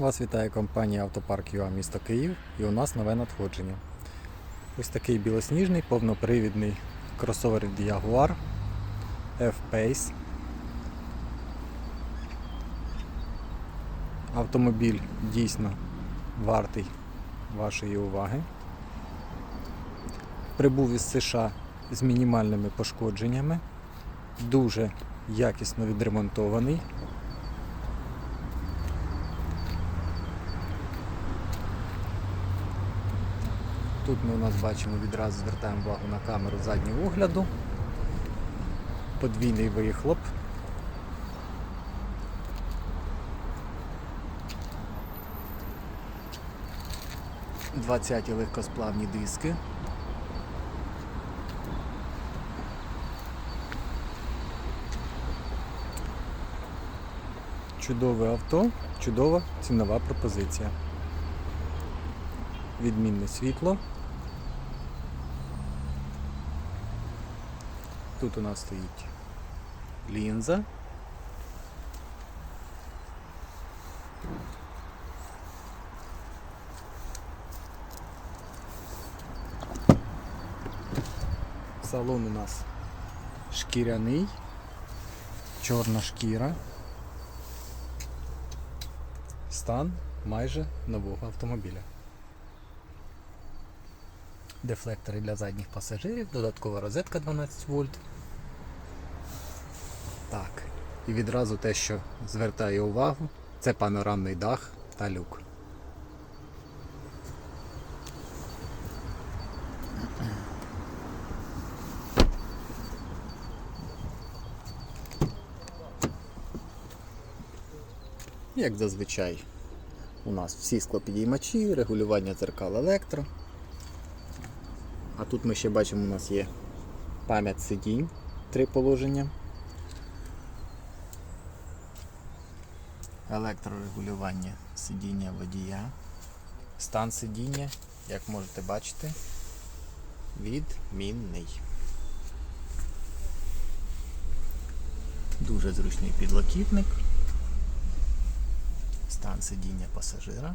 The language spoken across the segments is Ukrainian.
Вас вітає компанія Автопарк ЮА місто Київ і у нас нове надходження. Ось такий білосніжний повнопривідний кросовер Jaguar F-Pace. Автомобіль дійсно вартий вашої уваги. Прибув із США з мінімальними пошкодженнями, дуже якісно відремонтований. Тут ми у нас бачимо відразу звертаємо увагу на камеру заднього огляду. Подвійний вихлоп. Двадцяті легкосплавні диски. Чудове авто, чудова цінова пропозиція. Відмінне світло. Тут у нас стоїть лінза. Салон у нас шкіряний, чорна шкіра. Стан майже нового автомобіля. Дефлектори для задніх пасажирів, додаткова розетка 12 вольт. Так. І відразу те, що звертає увагу, це панорамний дах та люк. Як зазвичай, у нас всі склопідіймачі, регулювання дзеркал електро. А тут ми ще бачимо, у нас є пам'ять сидінь, три положення. Електрорегулювання сидіння водія. Стан сидіння, як можете бачити, відмінний. Дуже зручний підлокітник. Стан сидіння пасажира.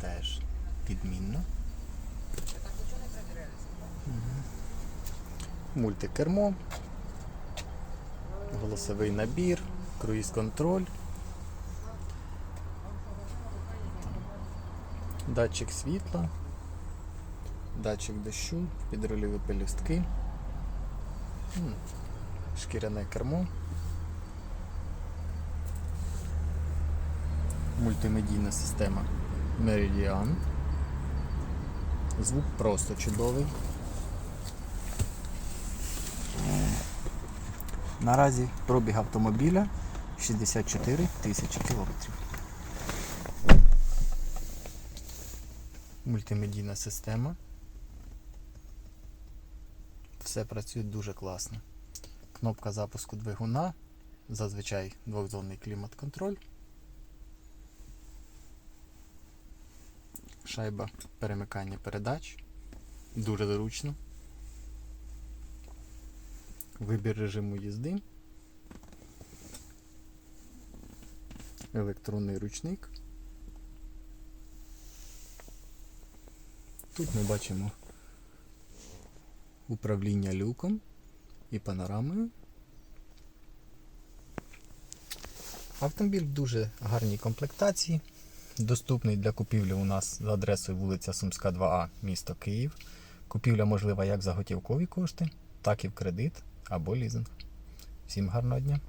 Теж відмінно. Мультикермо, голосовий набір, круїз-контроль, датчик світла, датчик дощу, підрульові пелюстки, шкіряне кермо, мультимедійна система Meridian. Звук просто чудовий. Наразі пробіг автомобіля 64 тисячі кілометрів. Мультимедійна система. Все працює дуже класно. Кнопка запуску двигуна, зазвичай двохзонний клімат-контроль. Шайба перемикання передач. Дуже зручно. Вибір режиму їзди. Електронний ручник. Тут ми бачимо управління люком і панорамою. Автомобіль в дуже гарній комплектації. Доступний для купівлі у нас за адресою вулиця Сумська 2А, місто Київ. Купівля можлива як за готівкові кошти, так і в кредит або лізинг. Всім гарного дня!